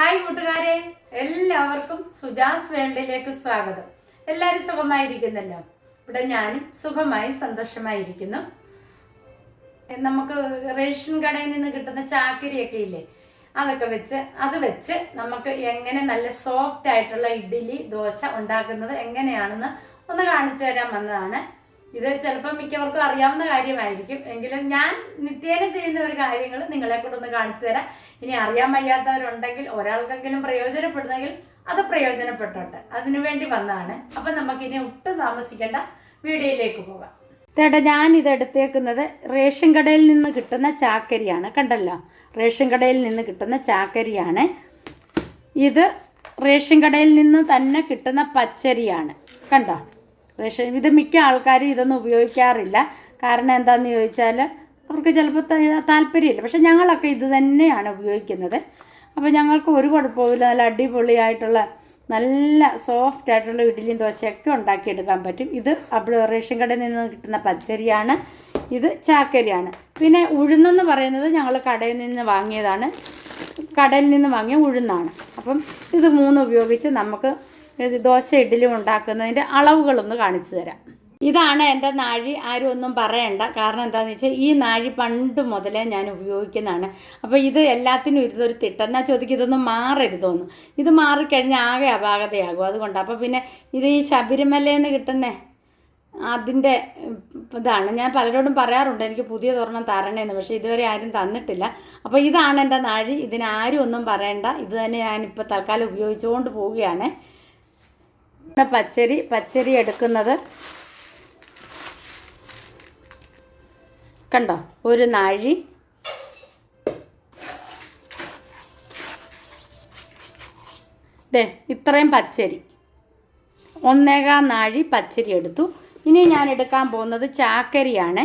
Hi കൂട്ടുകാരെ എല്ലാവർക്കും സുജാസ് വേൾഡിലേക്ക് സ്വാഗതം. എല്ലാവരും സുഖമായിരിക്കുന്നല്ലോ? ഇവിടെ ഞാനും സുഖമായി സന്തോഷമായിരിക്കുന്നു. നമുക്ക് റേഷൻ കടയിൽ നിന്ന് കിട്ടുന്ന ചാക്കരിയൊക്കെ ഇല്ലേ അതൊക്കെ വെച്ച് അത് വെച്ച് നമുക്ക് എങ്ങനെ നല്ല സോഫ്റ്റ് ആയിട്ടുള്ള ഇഡ്ഡലി ദോശ ഉണ്ടാക്കുന്നത് എങ്ങനെയാണെന്ന് ഒന്ന് കാണിച്ചു തരാൻ വന്നതാണ്. ഇത് ചിലപ്പോൾ മിക്കവർക്കും അറിയാവുന്ന കാര്യമായിരിക്കും. എങ്കിലും ഞാൻ നിത്യേന ചെയ്യുന്ന ഒരു കാര്യങ്ങൾ നിങ്ങളെ കൊണ്ടൊന്ന് കാണിച്ചു തരാം. ഇനി അറിയാൻ വയ്യാത്തവരുണ്ടെങ്കിൽ ഒരാൾക്കെങ്കിലും പ്രയോജനപ്പെടുന്നെങ്കിൽ അത് പ്രയോജനപ്പെട്ടോട്ടെ. അതിനുവേണ്ടി വന്നതാണ്. അപ്പം നമുക്കിനി ഒട്ടും താമസിക്കേണ്ട വീഡിയോയിലേക്ക് പോകാം. ചേട്ടാ ഞാൻ ഇത് എടുത്തേക്കുന്നത് റേഷൻ കടയിൽ നിന്ന് കിട്ടുന്ന ചാക്കരിയാണ്. കണ്ടല്ലോ? റേഷൻ കടയിൽ നിന്ന് കിട്ടുന്ന ചാക്കരിയാണ്. ഇത് റേഷൻ കടയിൽ നിന്ന് തന്നെ കിട്ടുന്ന പച്ചരിയാണ്. കണ്ടോ? റേഷൻ ഇത് മിക്ക ആൾക്കാരും ഇതൊന്നും ഉപയോഗിക്കാറില്ല. കാരണം എന്താണെന്ന് ചോദിച്ചാൽ അവർക്ക് ചിലപ്പോൾ താല്പര്യമില്ല. പക്ഷെ ഞങ്ങളൊക്കെ ഇത് തന്നെയാണ് ഉപയോഗിക്കുന്നത്. അപ്പോൾ ഞങ്ങൾക്ക് ഒരു കുഴപ്പമില്ല നല്ല അടിപൊളിയായിട്ടുള്ള നല്ല സോഫ്റ്റ് ആയിട്ടുള്ള ഇഡ്ഡലിയും ദോശയൊക്കെ ഉണ്ടാക്കിയെടുക്കാൻ പറ്റും. ഇത് അവിടെ റേഷൻ കടയിൽ നിന്ന് കിട്ടുന്ന പച്ചരിയാണ്. ഇത് ചാക്കരിയാണ്. പിന്നെ ഉഴുന്നെന്ന് പറയുന്നത് ഞങ്ങൾ കടയിൽ നിന്ന് വാങ്ങിയതാണ്. കടയിൽ നിന്ന് വാങ്ങിയ ഉഴുന്നാണ്. അപ്പം ഇത് മൂന്ന് ഉപയോഗിച്ച് നമുക്ക് ദോശ ഇഡ്ഡലി ഉണ്ടാക്കുന്നതിന്റെ അളവുകളൊന്ന് കാണിച്ചു തരാം. ഇതാണ് എന്റെ നാഴി ആരും ഒന്നും പറയണ്ട. കാരണം എന്താണെന്ന് വെച്ചാൽ ഈ നാഴി പണ്ട് മുതലേ ഞാൻ ഉപയോഗിക്കുന്നതാണ്. അപ്പോൾ ഇത് എല്ലാത്തിനും ഇതൊരു തിട്ടെന്നാൽ ചോദിക്കും ഇതൊന്നും മാറരുതോന്ന് ഇത് മാറിക്കഴിഞ്ഞാൽ ആകെ അപാകതയാകും അതുകൊണ്ട്. അപ്പോൾ പിന്നെ ഇത് ഈ ശബരിമലയിൽ നിന്ന് കിട്ടുന്നേ അതിന്റെ ഇതാണ്. ഞാൻ പലരോടും പറയാറുണ്ട് എനിക്ക് പുതിയ തോരണം തരണേന്ന്. പക്ഷേ ഇതുവരെ ആരും തന്നിട്ടില്ല. അപ്പോൾ ഇതാണ് എന്റെ നാഴി. ഇതിനാരും ഒന്നും പറയണ്ട. ഇത് തന്നെ ഞാനിപ്പോൾ തൽക്കാലം ഉപയോഗിച്ചുകൊണ്ട് പോവുകയാണ്. പച്ചരി പച്ചരി എടുക്കുന്നത് കണ്ടോ? ഒരു നാഴി. ദേ ഇത്രയും പച്ചരി. ഒന്നേകാം നാഴി പച്ചരി എടുത്തു. ഇനി ഞാൻ എടുക്കാൻ പോകുന്നത് ചാക്കരിയാണ്.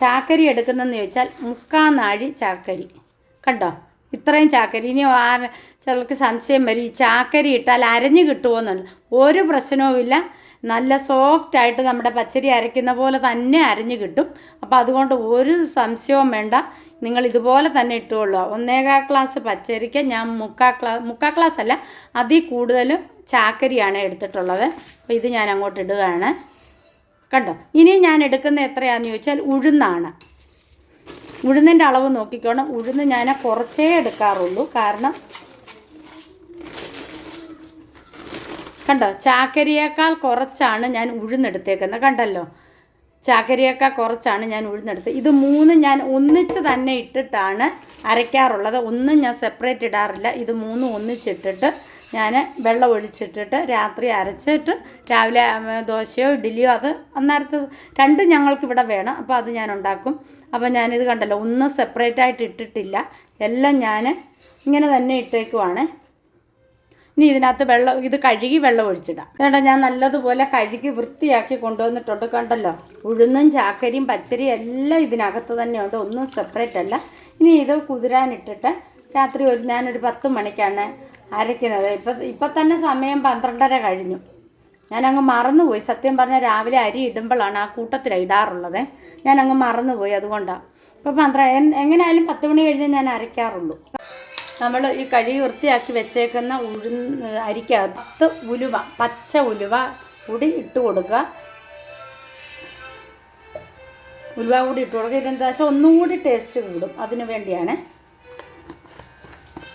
ചാക്കരി എടുക്കുന്നതെന്ന് ചോദിച്ചാൽ മുക്കാൽ നാഴി ചാക്കരി. കണ്ടോ? ഇത്രയും ചാക്കരി. ഇനി ചിലർക്ക് സംശയം വരും ഈ ചാക്കരി ഇട്ടാൽ അരഞ്ഞു കിട്ടുമോന്നുണ്ട് ഒരു പ്രശ്നവുമില്ല നല്ല സോഫ്റ്റായിട്ട് നമ്മുടെ പച്ചരി അരയ്ക്കുന്ന പോലെ തന്നെ അരഞ്ഞു കിട്ടും. അപ്പോൾ അതുകൊണ്ട് ഒരു സംശയവും വേണ്ട. നിങ്ങൾ ഇതുപോലെ തന്നെ ഇട്ടുകൊള്ളുക. ഒന്നേകാ ക്ലാസ് പച്ചരിക്ക് ഞാൻ മുക്കാ ക്ലാസ് മുക്കാ ക്ലാസ് അല്ല അതിൽ കൂടുതലും ചാക്കരിയാണ് എടുത്തിട്ടുള്ളത്. അപ്പോൾ ഇത് ഞാൻ അങ്ങോട്ട് ഇടുകയാണ്. കണ്ടോ? ഇനി ഞാൻ എടുക്കുന്ന എത്രയാണെന്ന് ചോദിച്ചാൽ ഉഴുന്നാണ്. ഉഴുന്നിന്റെ അളവ് നോക്കിക്കോണം. ഉഴുന്ന് ഞാൻ കുറച്ചേ എടുക്കാറുള്ളൂ. കാരണം കണ്ടോ? ചാക്കരിയേക്കാൾ കുറച്ചാണ് ഞാൻ ഉഴുന്നെടുത്തേക്കുന്നത്. കണ്ടല്ലോ? ചാക്കരിയേക്കാൾ കുറച്ചാണ് ഞാൻ ഉഴുന്നെടുത്ത് ഇത് മൂന്ന് ഞാൻ ഒന്നിച്ച് തന്നെ ഇട്ടിട്ടാണ് അരയ്ക്കാറുള്ളത്. ഒന്നും ഞാൻ സെപ്പറേറ്റ് ഇടാറില്ല. ഇത് മൂന്നും ഒന്നിച്ചിട്ടിട്ട് ഞാൻ വെള്ളം ഒഴിച്ചിട്ടിട്ട് രാത്രി അരച്ചിട്ട് രാവിലെ ദോശയോ ഇഡ്ഡലിയോ അത് അന്നേരത്തെ രണ്ടും ഞങ്ങൾക്കിവിടെ വേണം. അപ്പോൾ അത് ഞാൻ ഉണ്ടാക്കും. അപ്പോൾ ഞാനിത് കണ്ടല്ലോ ഒന്നും സെപ്പറേറ്റ് ആയിട്ട് ഇട്ടിട്ടില്ല. എല്ലാം ഞാൻ ഇങ്ങനെ തന്നെ ഇട്ടേക്കുവാണ്. ഇനി ഇതിനകത്ത് വെള്ളം ഇത് കഴുകി വെള്ളം ഒഴിച്ചിടാം. വേണ്ട ഞാൻ നല്ലതുപോലെ കഴുകി വൃത്തിയാക്കി കൊണ്ടുവന്നിട്ടുണ്ട് കണ്ടല്ലോ. ഉഴുന്നും ചാക്കരിയും പച്ചരിയും എല്ലാം ഇതിനകത്ത് തന്നെയുണ്ട്. ഒന്നും സെപ്പറേറ്റ് അല്ല. ഇനി ഇത് കുതിരാനിട്ടിട്ട് രാത്രി ഒരു ഞാനൊരു പത്ത് മണിക്കാണ് അരയ്ക്കുന്നത്. ഇപ്പം ഇപ്പം തന്നെ സമയം പന്ത്രണ്ടര കഴിഞ്ഞു. ഞാനങ്ങ് മറന്നുപോയി. സത്യം പറഞ്ഞാൽ രാവിലെ അരി ഇടുമ്പോഴാണ് ആ കൂട്ടത്തിലാണ് ഇടാറുള്ളത്. ഞാനങ്ങ് മറന്നുപോയി അതുകൊണ്ടാണ് ഇപ്പം പന്ത്രണ്ട് എങ്ങനെയായാലും പത്ത് മണി കഴിഞ്ഞ് ഞാൻ അരയ്ക്കാറുള്ളൂ. നമ്മൾ ഈ കഴുകി വൃത്തിയാക്കി വെച്ചേക്കുന്ന ഉഴുന്ന് അരിക്കകത്ത് ഉലുവ പച്ച ഉലുവ കൂടി ഇട്ട് കൊടുക്കുക. ഉലുവ കൂടി ഇട്ട് കൊടുക്കുക. ഇതെന്താ വെച്ചാൽ ഒന്നും കൂടി ടേസ്റ്റ് കൂടും അതിനു വേണ്ടിയാണ്.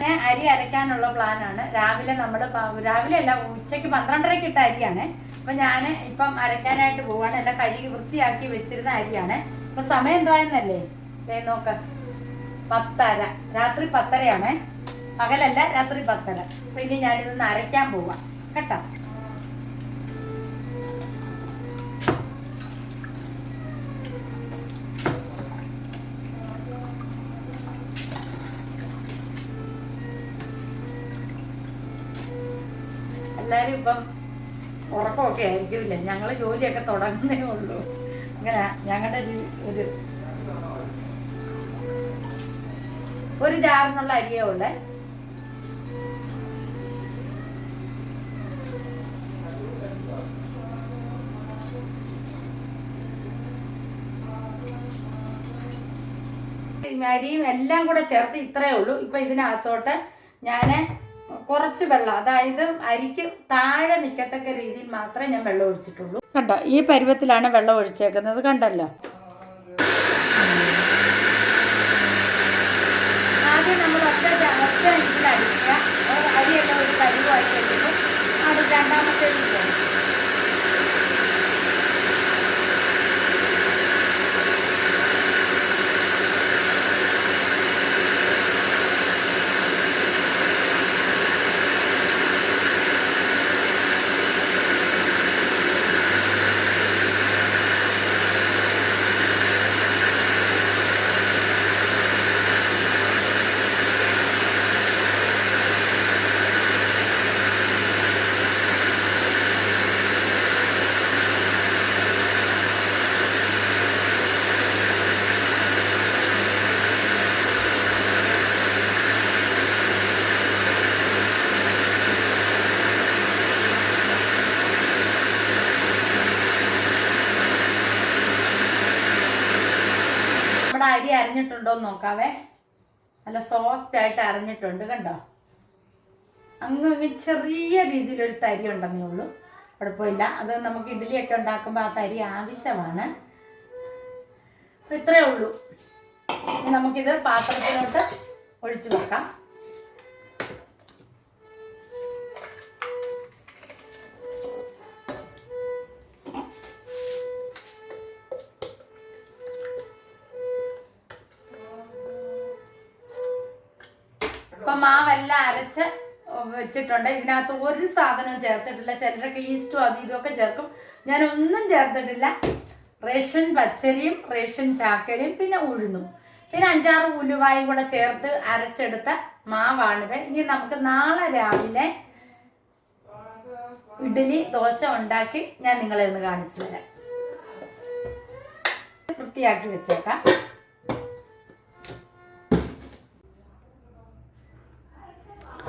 അരി അരയ്ക്കാനുള്ള പ്ലാനാണ് രാവിലെ നമ്മൾ രാവിലെ അല്ല ഉച്ചയ്ക്ക് പന്ത്രണ്ടരയ്ക്ക് ഇട്ട അരിയാണ്. അപ്പം ഞാൻ ഇപ്പം അരയ്ക്കാനായിട്ട് പോവാണ്. എല്ലാം കഴുകി വൃത്തിയാക്കി വെച്ചിരുന്ന അരിയാണ്. അപ്പം സമയം എന്തായെന്നല്ലേ? ദേ നോക്ക. പത്തര. രാത്രി പത്തരയാണ്. പകലല്ല രാത്രി പത്തര. അപ്പം ഇനി ഞാനിതൊന്ന് അരയ്ക്കാൻ പോവാം. കേട്ടോ? എല്ലാവരും ഇപ്പം ഉറക്കമൊക്കെ ആയിരിക്കില്ല? ഞങ്ങൾ ജോലിയൊക്കെ തുടങ്ങുന്നേ ഉള്ളൂ. അങ്ങനെ ഞങ്ങളുടെ ഒരു ഒരു ജാറിനുള്ള അരിയേ ഉള്ളേ. അരിയും എല്ലാം കൂടെ ചേർത്ത് ഇത്രയേ ഉള്ളൂ. ഇപ്പം ഇതിനകത്തോട്ട് ഞാൻ കുറച്ച് വെള്ളം അതായത് അരിക്ക് താഴെ നിൽക്കത്തക്ക രീതിയിൽ മാത്രമേ ഞാൻ വെള്ളം ഒഴിച്ചിട്ടുള്ളൂ. കണ്ടോ ഈ പരുവത്തിലാണ് വെള്ളം ഒഴിച്ചേക്കുന്നത് കണ്ടല്ലോ? ആദ്യം നമ്മൾ ഒറ്റ ഒറ്റ അരിക്കുക അരിയെല്ലാം ഒരു കഴിയുമ്പോൾ അത് രണ്ടാമത്തെ പോകും നമ്മുടെ അരി അരിഞ്ഞിട്ടുണ്ടോ എന്ന് നോക്കാവേ. നല്ല സോഫ്റ്റ് ആയിട്ട് അരഞ്ഞിട്ടുണ്ട് കണ്ടോ? അങ്ങ് ചെറിയ രീതിയിലൊരു തരി ഉണ്ടെന്നേ ഉള്ളൂ. കുഴപ്പമില്ല. അത് നമുക്ക് ഇഡ്ഡലിയൊക്കെ ഉണ്ടാക്കുമ്പോൾ ആ തരി ആവശ്യമാണ്. ഇത്രയേ ഉള്ളൂ. ഇനി നമുക്കിത് പാത്രത്തിലോട്ട് ഒഴിച്ചു വെക്കാം. അരച്ച് വെച്ചിട്ടുണ്ട്. ഇതിനകത്ത് ഒരു സാധനവും ചേർത്തിട്ടില്ല. ചിലരൊക്കെ ഈസ്റ്റും അതും ഇതൊക്കെ ചേർക്കും. ഞാൻ ഒന്നും ചേർത്തിട്ടില്ല. റേഷൻ പച്ചരിയും റേഷൻ ചാക്കരിയും പിന്നെ ഉഴുന്നും. പിന്നെ അഞ്ചാറ് ഉലുവായും കൂടെ ചേർത്ത് അരച്ചെടുത്ത മാവാണിത്. ഇനി നമുക്ക് നാളെ രാവിലെ ഇഡ്ഡലി ദോശ ഉണ്ടാക്കി ഞാൻ നിങ്ങളെ ഒന്ന് കാണിച്ചു തരാം. വൃത്തിയാക്കി വെച്ചേക്കാം.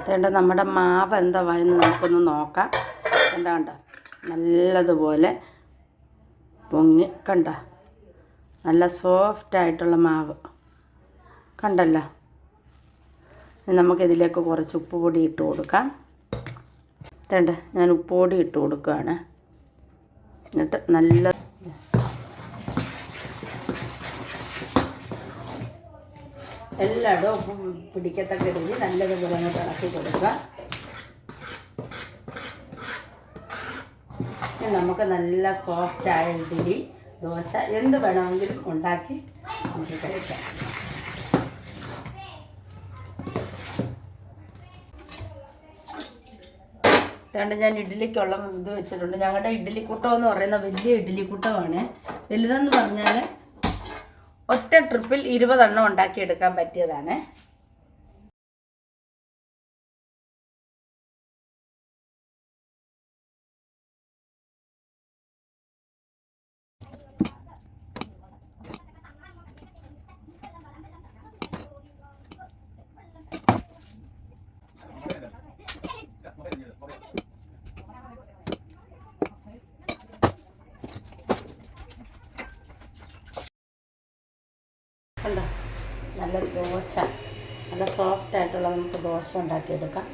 വേണ്ട നമ്മുടെ മാവ് എന്താ വായെന്ന് നമുക്കൊന്ന് നോക്കാം. എന്താ കണ്ട. നല്ലതുപോലെ പൊങ്ങി കണ്ട. നല്ല സോഫ്റ്റായിട്ടുള്ള മാവ്. കണ്ടല്ലോ? നമുക്കിതിലേക്ക് കുറച്ച് ഉപ്പ് പൊടി ഇട്ട് കൊടുക്കാം. തേണ്ട ഞാൻ ഉപ്പ് പൊടി ഇട്ട് കൊടുക്കുകയാണ്. എന്നിട്ട് നല്ല എല്ലായിടും ഉപ്പ് പിടിക്കത്തക്ക രീതി നല്ലതുപോലെ അങ്ങോട്ട് ഇളക്കി കൊടുക്കുക. നമുക്ക് നല്ല സോഫ്റ്റ് ആയ ഇഡ്ഡലി ദോശ എന്ത് വേണമെങ്കിലും ഉണ്ടാക്കി നമുക്ക് കഴിക്കാം. അതുകൊണ്ട് ഞാൻ ഇഡ്ഡലിക്കുള്ള ഇത് വെച്ചിട്ടുണ്ട്. ഞങ്ങളുടെ ഇഡ്ഡലിക്കൂട്ടം എന്ന് പറയുന്ന വലിയ ഇഡ്ഡലിക്കൂട്ടമാണ്. വലുതെന്ന് പറഞ്ഞാൽ ഒറ്റ ട്രിപ്പിൽ ഇരുപതെണ്ണം ഉണ്ടാക്കിയെടുക്കാൻ പറ്റിയതാണ് കണ്ടോ നല്ല ദോശ നല്ല സോഫ്റ്റ് ആയിട്ടുള്ള നമുക്ക് ദോശ ഉണ്ടാക്കിയെടുക്കാം.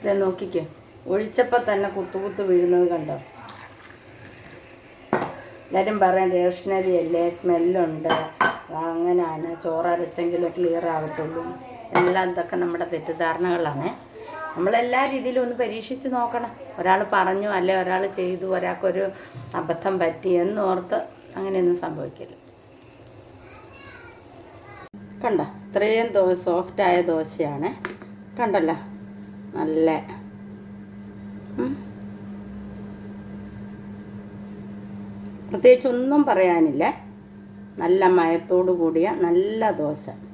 ഇത് നോക്കിക്കേ. ഒഴിച്ചപ്പോൾ തന്നെ കുത്തു കുത്തു വീഴുന്നത് കണ്ടോ? എല്ലാവരും പറയാം റേഷനറി അല്ലേ? സ്മെല്ലുണ്ട്. അങ്ങനെയാണ് ചോറരച്ചെങ്കിലും ക്ലിയർ ആവത്തുള്ളൂ. എല്ലാം ഇതൊക്കെ നമ്മുടെ തെറ്റിദ്ധാരണകളാണ്. നമ്മളെല്ലാ രീതിയിലും ഒന്ന് പരീക്ഷിച്ച് നോക്കണം. ഒരാൾ പറഞ്ഞു അല്ലെ ഒരാൾ ചെയ്തു ഒരാൾക്കൊരു അബദ്ധം പറ്റി എന്നോർത്ത് അങ്ങനെയൊന്നും സംഭവിക്കില്ല. കണ്ട? ഇത്രയും ദോ സോഫ്റ്റായ ദോശയാണ്. കണ്ടല്ലോ? നല്ല. പ്രത്യേകിച്ചൊന്നും പറയാനില്ല. നല്ല മയത്തോടു കൂടിയ നല്ല ദോശ.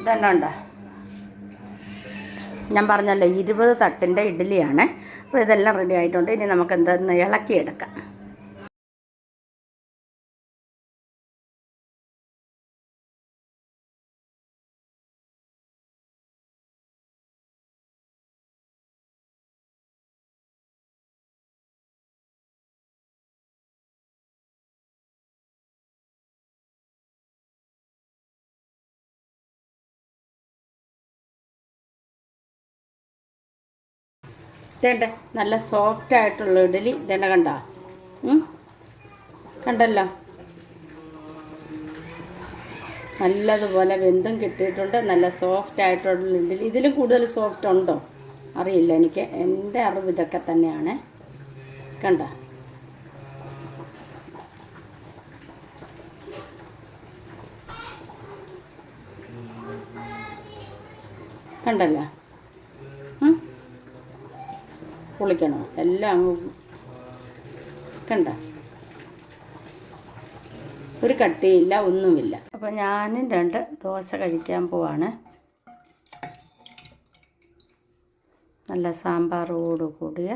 ഇതെല്ലാം ഉണ്ടോ? ഞാൻ പറഞ്ഞല്ലോ ഇരുപത് തട്ടിന്റെ ഇഡ്ഡലിയാണ്. അപ്പോൾ ഇതെല്ലാം റെഡി ആയിട്ടുണ്ട്. ഇനി നമുക്ക് എന്താന്ന് ഇളക്കിയെടുക്കാം. ഇതേണ്ട നല്ല സോഫ്റ്റ് ആയിട്ടുള്ള ഇഡലി ഇതേണ്ട കണ്ട? കണ്ടല്ലോ? നല്ലതുപോലെ വെന്തും കിട്ടിയിട്ടുണ്ട് നല്ല സോഫ്റ്റ് ആയിട്ടുള്ള ഇഡലി. ഇതിലും കൂടുതൽ സോഫ്റ്റ് ഉണ്ടോ? അറിയില്ല എനിക്ക്. എന്റെ അറിവ് ഇതൊക്കെ തന്നെയാണ്. കണ്ട? കണ്ടല്ലോ? പൊളിക്കണോ? എല്ലാം അങ്ങ് കണ്ട. ഒരു കട്ടിയില്ല ഒന്നുമില്ല. അപ്പോൾ ഞാനും രണ്ട് ദോശ കഴിക്കാൻ പോവാണ്. നല്ല സാമ്പാറോട് കൂടിയ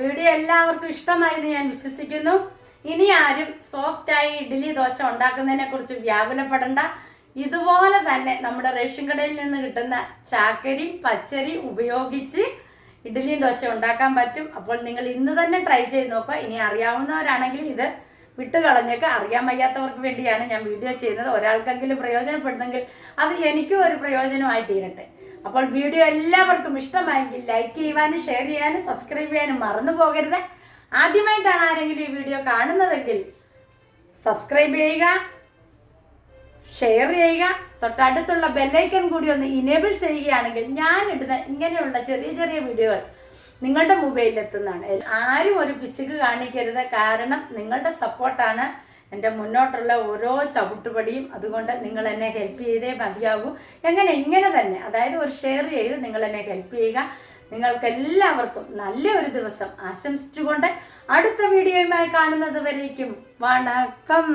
വീഡിയോ എല്ലാവർക്കും ഇഷ്ടമായി എന്ന് ഞാൻ വിശ്വസിക്കുന്നു. ഇനി ആരും സോഫ്റ്റായി ഇഡ്ഡലി ദോശ ഉണ്ടാക്കുന്നതിനെ കുറിച്ച് വ്യാകുലപ്പെടണ്ട. ഇതുപോലെ തന്നെ നമ്മുടെ റേഷൻ കടയിൽ നിന്ന് കിട്ടുന്ന ചാക്കരി പച്ചരി ഉപയോഗിച്ച് ഇഡ്ഡലിയും ദോശ ഉണ്ടാക്കാൻ പറ്റും. അപ്പോൾ നിങ്ങൾ ഇന്ന് തന്നെ ട്രൈ ചെയ്ത് നോക്കുക. ഇനി അറിയാവുന്നവരാണെങ്കിൽ ഇത് വിട്ട് കളഞ്ഞേക്ക് അറിയാൻ വയ്യാത്തവർക്ക് വേണ്ടിയാണ് ഞാൻ വീഡിയോ ചെയ്യുന്നത്. ഒരാൾക്കെങ്കിലും പ്രയോജനപ്പെടുന്നെങ്കിൽ അത് എനിക്കും ഒരു പ്രയോജനമായി തീരട്ടെ. അപ്പോൾ വീഡിയോ എല്ലാവർക്കും ഇഷ്ടമായെങ്കിൽ ലൈക്ക് ചെയ്യുവാനും ഷെയർ ചെയ്യാനും സബ്സ്ക്രൈബ് ചെയ്യാനും മറന്നു പോകരുത്. ആദ്യമായിട്ടാണ് ആരെങ്കിലും ഈ വീഡിയോ കാണുന്നതെങ്കിൽ സബ്സ്ക്രൈബ് ചെയ്യുക ഷെയർ ചെയ്യുക തൊട്ടടുത്തുള്ള ബെല്ലൈക്കൺ കൂടി ഒന്ന് ഇനേബിൾ ചെയ്യുകയാണെങ്കിൽ ഞാൻ ഇടുന്ന ഇങ്ങനെയുള്ള ചെറിയ ചെറിയ വീഡിയോകൾ നിങ്ങളുടെ മൊബൈലിൽ എത്തുന്നതാണ്. ആരും ഒരു പിശുക്ക് കാണിക്കരുത്. കാരണം നിങ്ങളുടെ സപ്പോർട്ടാണ് എന്റെ മുന്നോട്ടുള്ള ഓരോ ചവിട്ടുപടിയും. അതുകൊണ്ട് നിങ്ങൾ എന്നെ ഹെൽപ്പ് ചെയ്തേ മതിയാകൂ. എങ്ങനെ? ഇങ്ങനെ തന്നെ. അതായത് ഒരു ഷെയർ ചെയ്ത് നിങ്ങൾ എന്നെ ഹെൽപ്പ് ചെയ്യുക. നിങ്ങൾക്ക് എല്ലാവർക്കും നല്ല ഒരു ദിവസം ആശംസിച്ചുകൊണ്ട് അടുത്ത വീഡിയോയുമായി കാണുന്നത് വരേക്കും. വണക്കം.